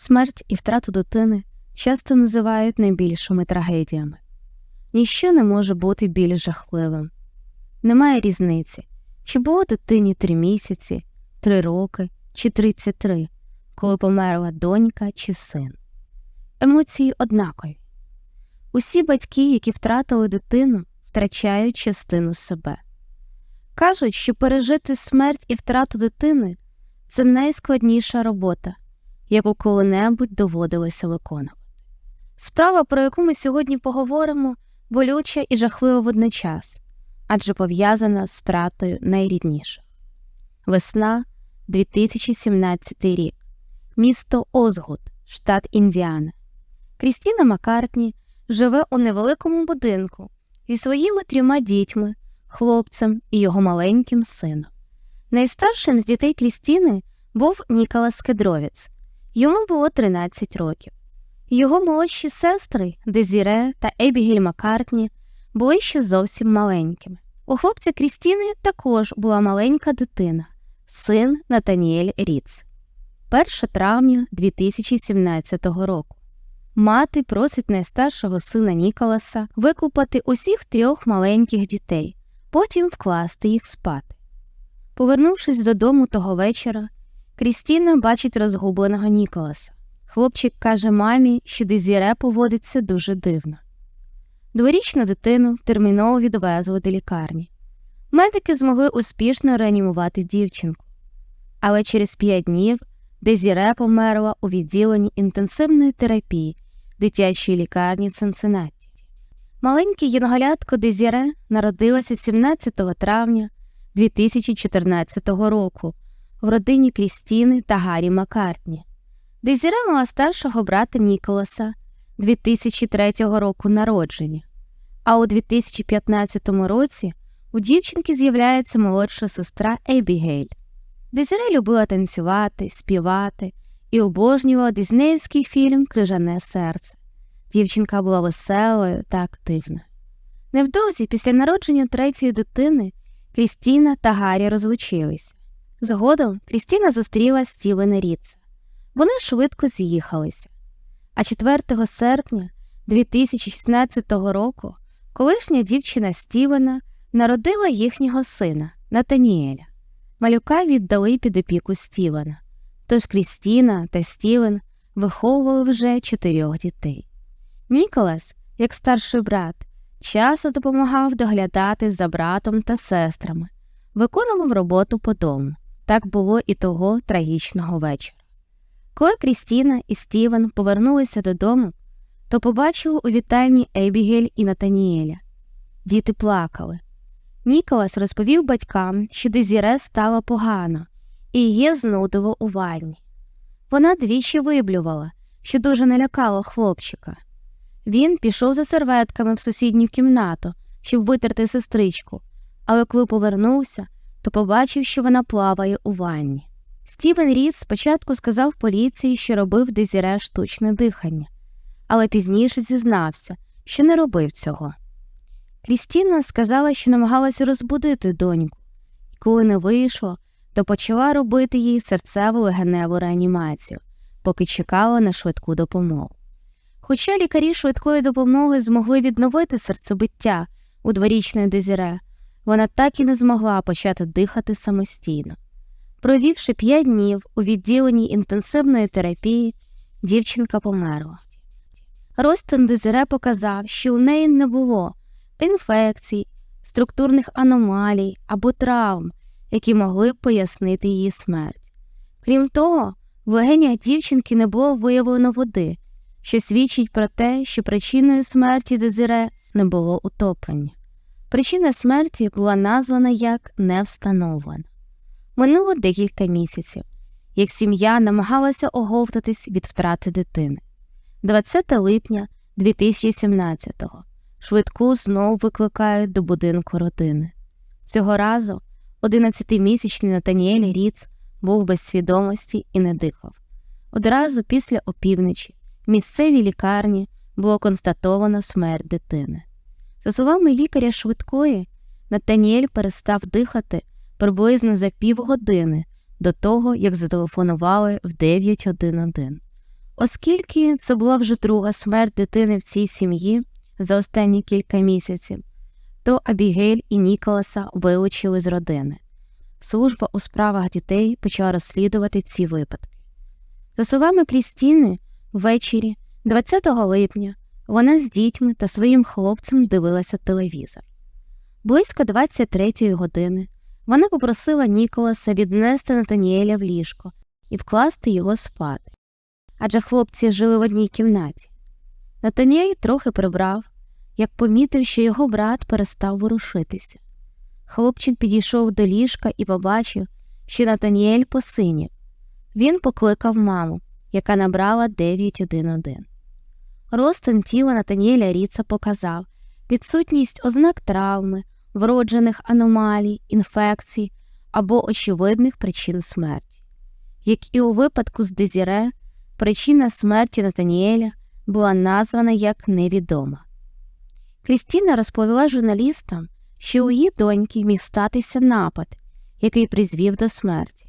Смерть і втрату дитини часто називають найбільшими трагедіями. Ніщо не може бути більш жахливим. Немає різниці, чи було дитині три місяці, три роки чи 33, коли померла донька чи син. Емоції однакові. Усі батьки, які втратили дитину, втрачають частину себе. Кажуть, що пережити смерть і втрату дитини це найскладніша робота, яку коли-небудь доводилося виконувати. Справа, про яку ми сьогодні поговоримо, болюча і жахлива водночас, адже пов'язана з втратою найрідніших. Весна 2017 рік, місто Озгуд, штат Індіана. Крістіна Маккартні живе у невеликому будинку зі своїми трьома дітьми, хлопцем і його маленьким сином. Найстаршим з дітей Крістіни був Ніколас Кедровіц, йому було 13 років. Його молодші сестри Дезіре та Ебігіль Маккартні були ще зовсім маленькими. У хлопця Крістіни також була маленька дитина, син Натаніель Ріц. 1 травня 2017 року. Мати просить найстаршого сина Ніколаса викупати усіх трьох маленьких дітей, потім вкласти їх спати. Повернувшись додому того вечора, Крістіна бачить розгубленого Ніколаса. Хлопчик каже мамі, що Дезіре поводиться дуже дивно. Дворічну дитину терміново відвезли до лікарні. Медики змогли успішно реанімувати дівчинку, але через п'ять днів Дезіре померла у відділенні інтенсивної терапії дитячої лікарні Цинциннаті. Маленьке янголятко Дезіре народилося 17 травня 2014 року в родині Крістіни та Гаррі Маккартні. Дезіре мала старшого брата Ніколаса 2003 року народження, а у 2015 році у дівчинки з'являється молодша сестра Ебігейль. Дезіре любила танцювати, співати і обожнювала дизнеївський фільм Крижане серце. Дівчинка була веселою та активною. Невдовзі після народження третьої дитини Крістіна та Гаррі розлучилися. Згодом Крістіна зустріла Стівена Ріца. Вони швидко з'їхалися. А 4 серпня 2016 року колишня дівчина Стівена народила їхнього сина Натаніеля. Малюка віддали під опіку Стівена, тож Крістіна та Стівен виховували вже чотирьох дітей. Ніколас, як старший брат, часто допомагав доглядати за братом та сестрами, виконував роботу по дому. Так було і того трагічного вечора. Коли Крістіна і Стівен повернулися додому, то побачили у вітальні Ебігель і Натаніеля. Діти плакали. Ніколас розповів батькам, що Дезіре стало погано, і її знудило у ванні. Вона двічі виблювала, що дуже налякало хлопчика. Він пішов за серветками в сусідню кімнату, щоб витерти сестричку, але коли повернувся, то побачив, що вона плаває у ванні. Стівен Ріс спочатку сказав поліції, що робив Дезіре штучне дихання, але пізніше зізнався, що не робив цього. Крістіна сказала, що намагалася розбудити доньку, і коли не вийшло, то почала робити їй серцеву легеневу реанімацію, поки чекала на швидку допомогу. Хоча лікарі швидкої допомоги змогли відновити серцебиття у дворічної Дезіре, вона так і не змогла почати дихати самостійно. Провівши п'ять днів у відділенні інтенсивної терапії, дівчинка померла. Ростин Дезире показав, що у неї не було інфекцій, структурних аномалій або травм, які могли б пояснити її смерть. Крім того, в легенях дівчинки не було виявлено води, що свідчить про те, що причиною смерті Дезире не було утоплення. Причина смерті була названа як невстановлена. Минуло декілька місяців, як сім'я намагалася оговтатись від втрати дитини. 20 липня 2017-го швидку знову викликають до будинку родини. Цього разу 11-місячний Натаніель Ріц був без свідомості і не дихав. Одразу після опівночі в місцевій лікарні було констатовано смерть дитини. За словами лікаря швидкої, Натаніель перестав дихати приблизно за півгодини до того, як зателефонували в 911. Оскільки це була вже друга смерть дитини в цій сім'ї за останні кілька місяців, то Абігейль і Ніколаса вилучили з родини. Служба у справах дітей почала розслідувати ці випадки. За словами Крістіни, ввечері, 20 липня, вона з дітьми та своїм хлопцем дивилася телевізор. Близько 23-ї години вона попросила Ніколаса віднести Натаніеля в ліжко і вкласти його спати. Адже хлопці жили в одній кімнаті. Натаніель трохи прибрав, як помітив, що його брат перестав ворушитися. Хлопчик підійшов до ліжка і побачив, що Натаніель посинів. Він покликав маму, яка набрала 911. Розтин тіла Натаніеля Ріца показав відсутність ознак травми, вроджених аномалій, інфекцій або очевидних причин смерті. Як і у випадку з Дезіре, причина смерті Натаніеля була названа як невідома. Крістіна розповіла журналістам, що у її доньки міг статися напад, який призвів до смерті.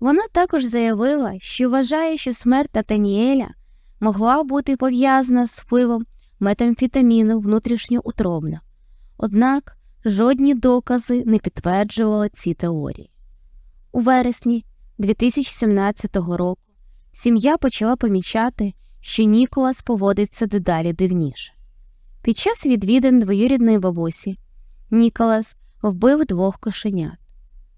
Вона також заявила, що вважає, що смерть Натаніеля могла бути пов'язана з впливом метамфетаміну внутрішньоутробно, однак жодні докази не підтверджували ці теорії. У вересні 2017 року сім'я почала помічати, що Ніколас поводиться дедалі дивніше. Під час відвідин двоюрідної бабусі Ніколас вбив двох кошенят.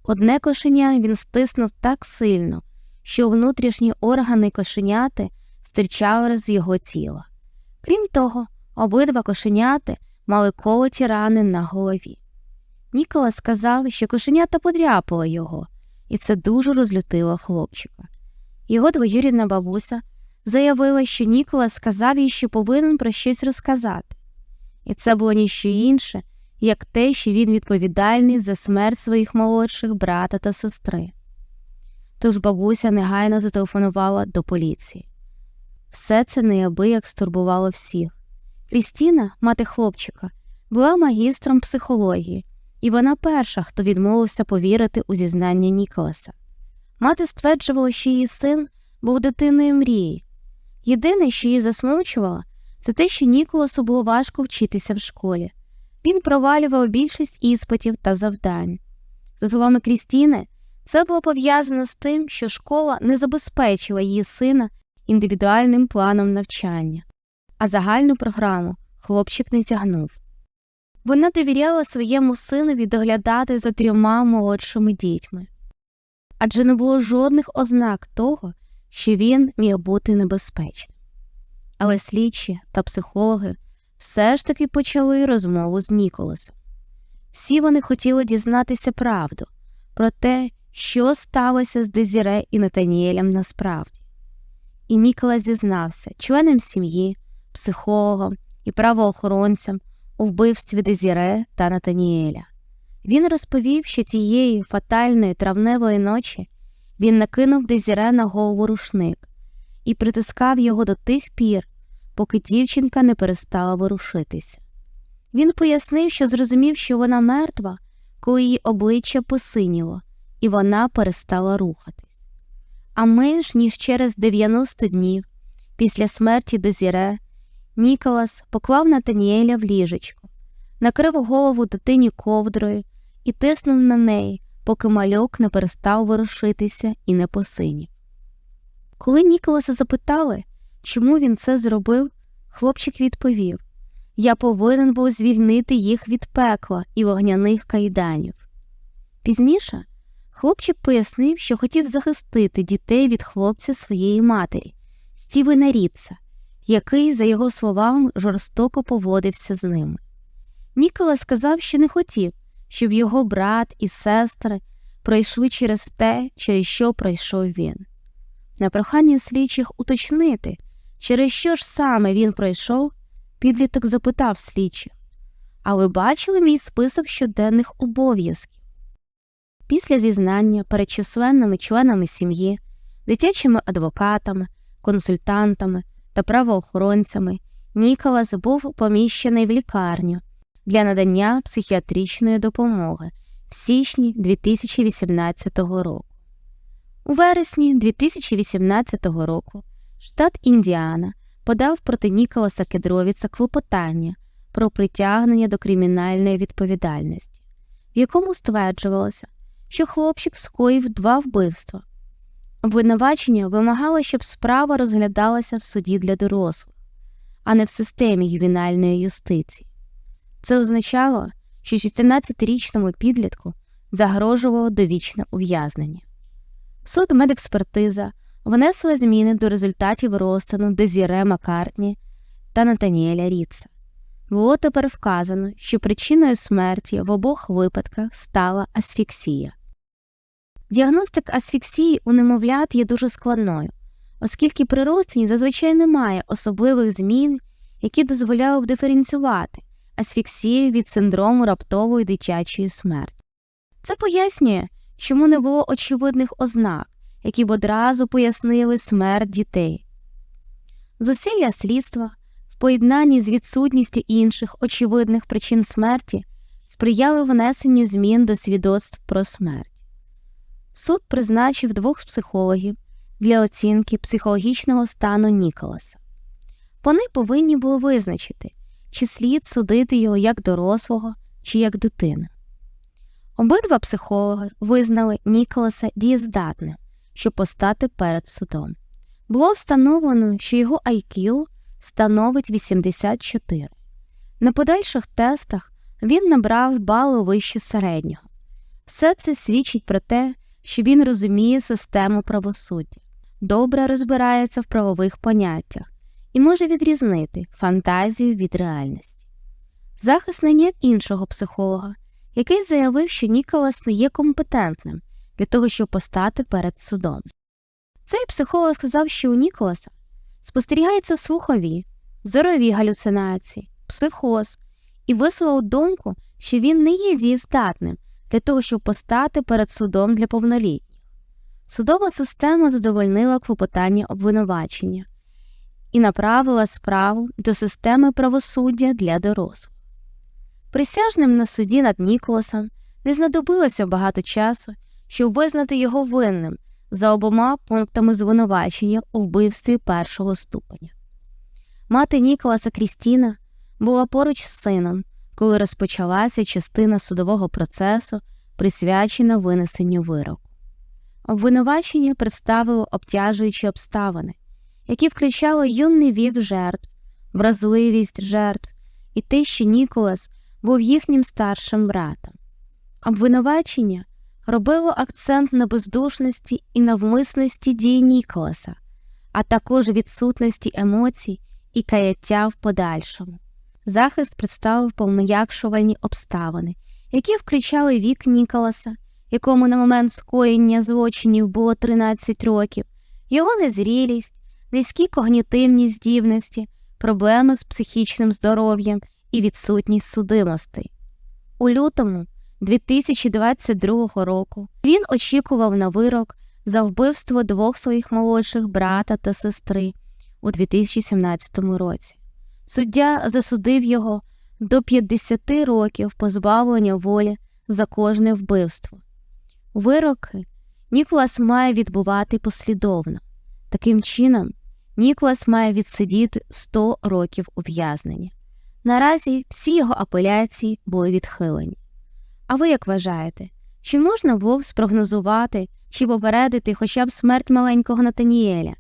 Одне кошеня він стиснув так сильно, що внутрішні органи кошеняти стирчали з його тіла. Крім того, обидва кошеняти мали колоті рани на голові. Ніколас сказав, що кошенята подряпало його, і це дуже розлютило хлопчика. Його двоюрідна бабуся заявила, що Ніколас сказав їй, що повинен про щось розказати, і це було ніщо інше, як те, що він відповідальний за смерть своїх молодших брата та сестри. Тож бабуся негайно зателефонувала до поліції. Все це неабияк стурбувало всіх. Крістіна, мати хлопчика, була магістром психології, і вона перша, хто відмовився повірити у зізнання Ніколаса. Мати стверджувала, що її син був дитиною мрії. Єдине, що її засмучувало, це те, що Ніколасу було важко вчитися в школі. Він провалював більшість іспитів та завдань. За словами Крістіни, це було пов'язано з тим, що школа не забезпечила її сина індивідуальним планом навчання, а загальну програму хлопчик не тягнув. Вона довіряла своєму синові доглядати за трьома молодшими дітьми, адже не було жодних ознак того, що він міг бути небезпечним. Але слідчі та психологи все ж таки почали розмову з Ніколасом. Всі вони хотіли дізнатися правду про те, що сталося з Дезіре і Натаніелем насправді. І Ніколас зізнався членам сім'ї, психологам і правоохоронцям у вбивстві Дезіре та Натаніеля. Він розповів, що тієї фатальної травневої ночі він накинув Дезіре на голову рушник і притискав його до тих пір, поки дівчинка не перестала ворушитися. Він пояснив, що зрозумів, що вона мертва, коли її обличчя посиніло, і вона перестала рухатись. А менш ніж через 90 днів після смерті Дезіре Ніколас поклав Натаніеля в ліжечко, накрив голову дитині ковдрою і тиснув на неї, поки мальок не перестав ворушитися і не посинів. Коли Ніколаса запитали, чому він це зробив, хлопчик відповів Я повинен був звільнити їх від пекла і вогняних кайданів. Пізніше хлопчик пояснив, що хотів захистити дітей від хлопця своєї матері, Стівена Рітса, який, за його словами, жорстоко поводився з ними. Нікола сказав, що не хотів, щоб його брат і сестри пройшли через те, через що пройшов він. На прохання слідчих уточнити, через що ж саме він пройшов, підліток запитав слідчих А ви бачили мій список щоденних обов'язків? Після зізнання перед численними членами сім'ї, дитячими адвокатами, консультантами та правоохоронцями Ніколас був поміщений в лікарню для надання психіатричної допомоги в січні 2018 року. У вересні 2018 року штат Індіана подав проти Ніколаса Кедровіца клопотання про притягнення до кримінальної відповідальності, в якому стверджувалося, що хлопчик скоїв два вбивства. Обвинувачення вимагало, щоб справа розглядалася в суді для дорослих, а не в системі ювенальної юстиції. Це означало, що 16-річному підлітку загрожувало довічне ув'язнення. Суд медекспертиза внесла зміни до результатів розтину Дезіре Маккартні та Натаніеля Ріца. Було тепер вказано, що причиною смерті в обох випадках стала асфіксія. Діагностика асфіксії у немовлят є дуже складною, оскільки при розтині зазвичай немає особливих змін, які дозволяли б диференціювати асфіксію від синдрому раптової дитячої смерті. Це пояснює, чому не було очевидних ознак, які б одразу пояснили смерть дітей. Зусилля слідства в поєднанні з відсутністю інших очевидних причин смерті сприяли внесенню змін до свідоцтв про смерть. Суд призначив двох психологів для оцінки психологічного стану Ніколаса. Вони повинні були визначити, чи слід судити його як дорослого, чи як дитину. Обидва психологи визнали Ніколаса дієздатним, щоб постати перед судом. Було встановлено, що його IQ становить 84. На подальших тестах він набрав бали вище середнього. Все це свідчить про те, що він розуміє систему правосуддя, добре розбирається в правових поняттях і може відрізнити фантазію від реальності. Захист найняв іншого психолога, який заявив, що Ніколас не є компетентним для того, щоб постати перед судом. Цей психолог сказав, що у Ніколаса спостерігаються слухові, зорові галюцинації, психоз, і висловив думку, що він не є дієздатним для того, щоб постати перед судом для повнолітніх. Судова система задовольнила клопотання обвинувачення і направила справу до системи правосуддя для дорослих. Присяжним на суді над Ніколасом не знадобилося багато часу, щоб визнати його винним за обома пунктами звинувачення у вбивстві першого ступеня. Мати Ніколаса Крістіна була поруч з сином, коли розпочалася частина судового процесу, присвячена винесенню вироку. Обвинувачення представило обтяжуючі обставини, які включали юний вік жертв, вразливість жертв і те, що Ніколас був їхнім старшим братом. Обвинувачення робило акцент на бездушності і навмисності дій Ніколаса, а також відсутності емоцій і каяття в подальшому. Захист представив пом'якшувальні обставини, які включали вік Ніколаса, якому на момент скоєння злочинів було 13 років, його незрілість, низькі когнітивні здібності, проблеми з психічним здоров'ям і відсутність судимостей. У лютому 2022 року він очікував на вирок за вбивство двох своїх молодших брата та сестри у 2017 році. Суддя засудив його до 50 років позбавлення волі за кожне вбивство. Вироки Ніколас має відбувати послідовно. Таким чином, Ніколас має відсидіти 100 років ув'язнення. Наразі всі його апеляції були відхилені. А ви як вважаєте, чи можна було б спрогнозувати чи попередити хоча б смерть маленького Натаніеля?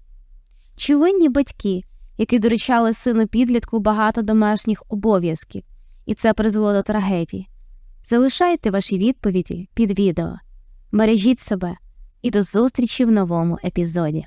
Чи винні батьки, які доручали сину підлітку багато домашніх обов'язків, і це призвело до трагедії? Залишайте ваші відповіді під відео. Бережіть себе і до зустрічі в новому епізоді.